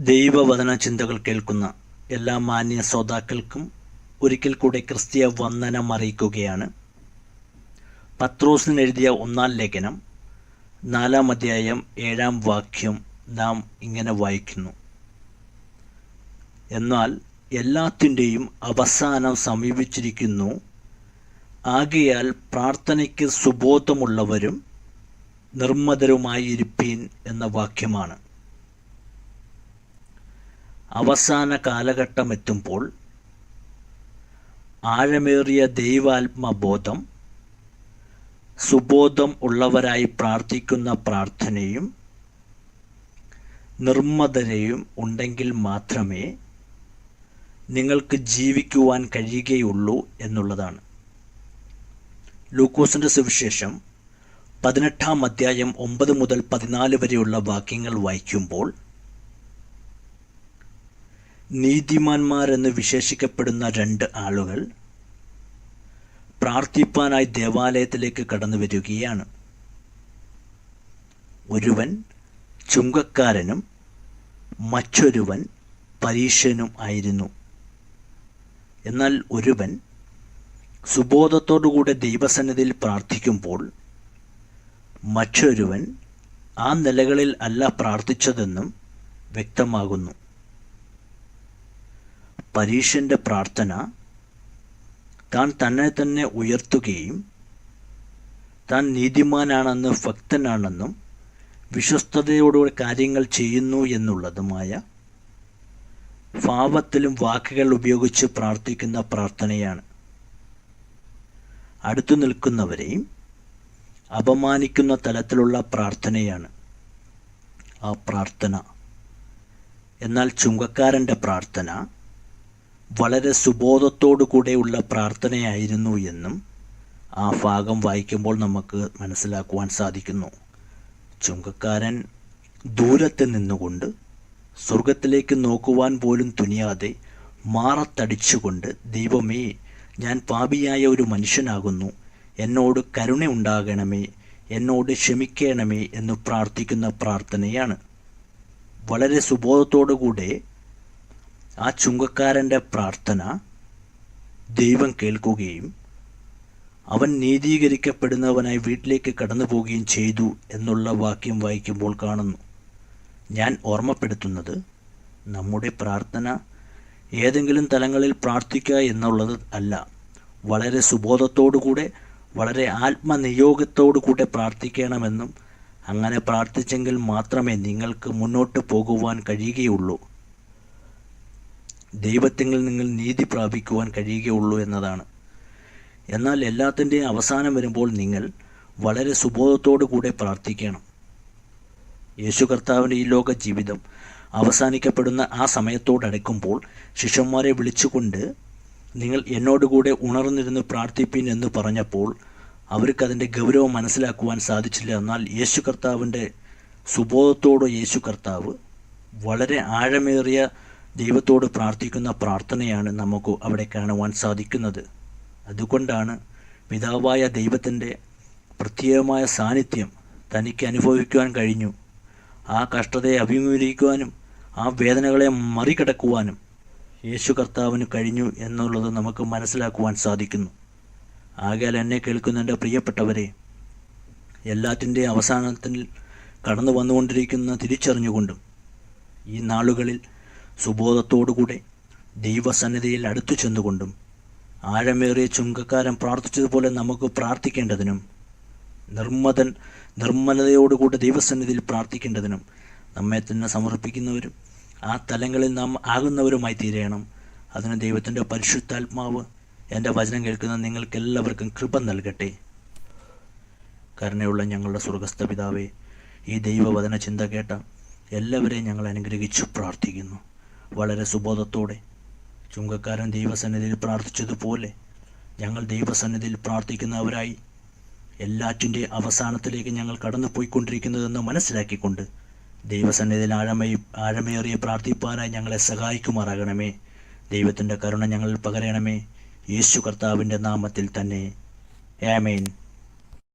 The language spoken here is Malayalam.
ദൈവവചന ചിന്തകൾ കേൾക്കുന്ന എല്ലാ മാന്യ ശ്രോതാക്കൾക്കും ഒരിക്കൽ കൂടെ ക്രിസ്തീയ വന്ദനം അറിയിക്കുകയാണ്. പത്രോസിന് എഴുതിയ ഒന്നാം ലേഖനം നാലാം അധ്യായം ഏഴാം വാക്യം നാം ഇങ്ങനെ വായിക്കുന്നു. എന്നാൽ എല്ലാത്തിന്റെയും അവസാനം സമീപിച്ചിരിക്കുന്നു. ആകയാൽ പ്രാർത്ഥനയ്ക്ക് സുബോധമുള്ളവരും നിർമ്മതരുമായിരിപ്പീൻ എന്ന വാക്യമാണ്. അവസാന കാലഘട്ടം എത്തുമ്പോൾ ആഴമേറിയ ദൈവാത്മബോധം സുബോധം ഉള്ളവരായി പ്രാർത്ഥിക്കുന്ന പ്രാർത്ഥനയും നിർമ്മതരെയും ഉണ്ടെങ്കിൽ മാത്രമേ നിങ്ങൾക്ക് ജീവിക്കുവാൻ കഴിയുകയുള്ളൂ എന്നുള്ളതാണ്. ലൂക്കോസിന്റെ സുവിശേഷം പതിനെട്ടാം അധ്യായം ഒമ്പത് മുതൽ പതിനാല് വരെയുള്ള വാക്യങ്ങൾ വായിക്കുമ്പോൾ നീതിമാന്മാരെന്ന് വിശേഷിക്കപ്പെടുന്ന രണ്ട് ആളുകൾ പ്രാർത്ഥിപ്പാനായി ദേവാലയത്തിലേക്ക് കടന്നു വരികയാണ്. ഒരുവൻ ചുങ്കക്കാരനും മറ്റൊരുവൻ പരീക്ഷനും ആയിരുന്നു. എന്നാൽ ഒരുവൻ സുബോധത്തോടുകൂടെ ദൈവസന്നിധിയിൽ പ്രാർത്ഥിക്കുമ്പോൾ മറ്റൊരുവൻ ആ നിലകളിൽ അല്ല പ്രാർത്ഥിച്ചതെന്നും വ്യക്തമാകുന്നു. പരീക്ഷന്റെ പ്രാർത്ഥന താൻ തന്നെ തന്നെ ഉയർത്തുകയും താൻ നീതിമാനാണെന്ന് ഭക്തനാണെന്നും വിശ്വസ്തയോടുകൂടി കാര്യങ്ങൾ ചെയ്യുന്നു എന്നുള്ളതുമായ ഭാവത്തിലും വാക്കുകൾ ഉപയോഗിച്ച് പ്രാർത്ഥിക്കുന്ന പ്രാർത്ഥനയാണ്. അടുത്തു നിൽക്കുന്നവരെയും അപമാനിക്കുന്ന തലത്തിലുള്ള പ്രാർത്ഥനയാണ് ആ പ്രാർത്ഥന. എന്നാൽ ചുങ്കക്കാരന്റെ പ്രാർത്ഥന വളരെ സുബോധത്തോടു കൂടെയുള്ള പ്രാർത്ഥനയായിരുന്നു എന്നും ആ ഭാഗം വായിക്കുമ്പോൾ നമുക്ക് മനസ്സിലാക്കുവാൻ സാധിക്കുന്നു. ചുങ്കക്കാരൻ ദൂരത്ത് നിന്നുകൊണ്ട് സ്വർഗത്തിലേക്ക് നോക്കുവാൻ പോലും തുനിയാതെ മാറത്തടിച്ചുകൊണ്ട് ദൈവമേ ഞാൻ പാപിയായ ഒരു മനുഷ്യനാകുന്നു. എന്നോട് കരുണ ഉണ്ടാകണമേ എന്നോട് ക്ഷമിക്കണമേ എന്ന് പ്രാർത്ഥിക്കുന്ന പ്രാർത്ഥനയാണ്. വളരെ സുബോധത്തോടുകൂടെ ആ ചുങ്കക്കാരന്റെ പ്രാർത്ഥന ദൈവം കേൾക്കുകയും അവൻ നീതീകരിക്കപ്പെടുന്നവനായി വീട്ടിലേക്ക് കടന്നു പോവുകയും ചെയ്തു എന്നുള്ള വാക്യം വായിക്കുമ്പോൾ കാണുന്നു. ഞാൻ ഓർമ്മപ്പെടുത്തുന്നത് നമ്മുടെ പ്രാർത്ഥന ഏതെങ്കിലും തലങ്ങളിൽ പ്രാർത്ഥിക്കുക എന്നുള്ളത് അല്ല. വളരെ സുബോധത്തോടുകൂടെ വളരെ ആത്മനിയോഗത്തോടു കൂടെ പ്രാർത്ഥിക്കണമെന്നും അങ്ങനെ പ്രാർത്ഥിച്ചെങ്കിൽ മാത്രമേ നിങ്ങൾക്ക് മുന്നോട്ട് പോകുവാൻ കഴിയുകയുള്ളൂ. ദൈവത്തിൽ നിങ്ങൾ നീതി പ്രാപിക്കുവാൻ കഴിയുകയുള്ളൂ എന്നതാണ്. എന്നാൽ എല്ലാത്തിന്റെയും അവസാനം വരുമ്പോൾ നിങ്ങൾ വളരെ സുബോധത്തോടു കൂടെ പ്രാർത്ഥിക്കണം. യേശു കർത്താവിന്റെ ഈ ലോക ജീവിതം അവസാനിക്കപ്പെടുന്ന ആ സമയത്തോടടുക്കുമ്പോൾ ശിഷ്യന്മാരെ വിളിച്ചുകൊണ്ട് നിങ്ങൾ എന്നോടുകൂടെ ഉണർന്നിരുന്ന് പ്രാർത്ഥിപ്പിൻ എന്ന് പറഞ്ഞപ്പോൾ അവർക്കതിന്റെ ഗൗരവം മനസ്സിലാക്കുവാൻ സാധിച്ചില്ല. എന്നാൽ യേശു കർത്താവിന്റെ സുബോധത്തോടോ യേശു കർത്താവ് വളരെ ആഴമേറിയ ദൈവത്തോട് പ്രാർത്ഥിക്കുന്ന പ്രാർത്ഥനയാണ് നമുക്ക് അവിടെ കാണുവാൻ സാധിക്കുന്നത്. അതുകൊണ്ടാണ് പിതാവായ ദൈവത്തിന്റെ പ്രത്യേകമായ സാന്നിധ്യം തനിക്ക് അനുഭവിക്കുവാൻ കഴിഞ്ഞു. ആ കഷ്ടതയെ അഭിമുഖീകരിക്കുവാനും ആ വേദനകളെ മറികടക്കുവാനും യേശു കർത്താവിന് കഴിഞ്ഞു എന്നുള്ളത് നമുക്ക് മനസ്സിലാക്കുവാൻ സാധിക്കുന്നു. ആകയാൽ എന്നെ കേൾക്കുന്ന എന്റെ പ്രിയപ്പെട്ടവരെ എല്ലാറ്റിന്റെ അവസാനത്തിൽ കടന്നു വന്നുകൊണ്ടിരിക്കുന്ന തിരിച്ചറിഞ്ഞുകൊണ്ടും ഈ നാളുകളിൽ സുബോധത്തോടുകൂടെ ദൈവസന്നിധിയിൽ അടുത്തു ചെന്നുകൊണ്ടും ആഴമേറിയ ചുങ്കക്കാരൻ പ്രാർത്ഥിച്ചതുപോലെ നമുക്ക് പ്രാർത്ഥിക്കേണ്ടതിനും നിർമ്മതൻ നിർമ്മലതയോടുകൂടെ ദൈവസന്നിധിയിൽ പ്രാർത്ഥിക്കേണ്ടതിനും നമ്മെ തന്നെ സമർപ്പിക്കുന്നവരും ആ തലങ്ങളിൽ നാം ആകുന്നവരുമായി തീരണം. അതിന് ദൈവത്തിന്റെ പരിശുദ്ധാത്മാവ് എന്റെ വചനം കേൾക്കുന്ന നിങ്ങൾക്കെല്ലാവർക്കും കൃപ നൽകട്ടെ. കരുണയുള്ള ഞങ്ങളുടെ സ്വർഗസ്ഥ പിതാവേ ഈ ദൈവവചന ചിന്ത കേട്ട എല്ലാവരെയും ഞങ്ങൾ അനുഗ്രഹിച്ചു പ്രാർത്ഥിക്കുന്നു. വളരെ സുബോധത്തോടെ. ചുങ്കക്കാരൻ ദൈവസന്നിധിയിൽ പ്രാർത്ഥിച്ചതുപോലെ ഞങ്ങൾ ദൈവസന്നിധിയിൽ പ്രാർത്ഥിക്കുന്നവരായി എല്ലാറ്റിന്റെ അവസാനത്തിലേക്ക് ഞങ്ങൾ കടന്നു പോയിക്കൊണ്ടിരിക്കുന്നതെന്ന് മനസ്സിലാക്കിക്കൊണ്ട് ദൈവസന്നിധിയിൽ ആഴമേ ആഴമേറിയ പ്രാർത്ഥിപ്പാനായി ഞങ്ങളെ സഹായിക്കുമാറാകണമേ. ദൈവത്തിന്റെ കരുണ ഞങ്ങളിൽ പകരണമേ. യേശു കർത്താവിന്റെ നാമത്തിൽ തന്നെ. ആമേൻ.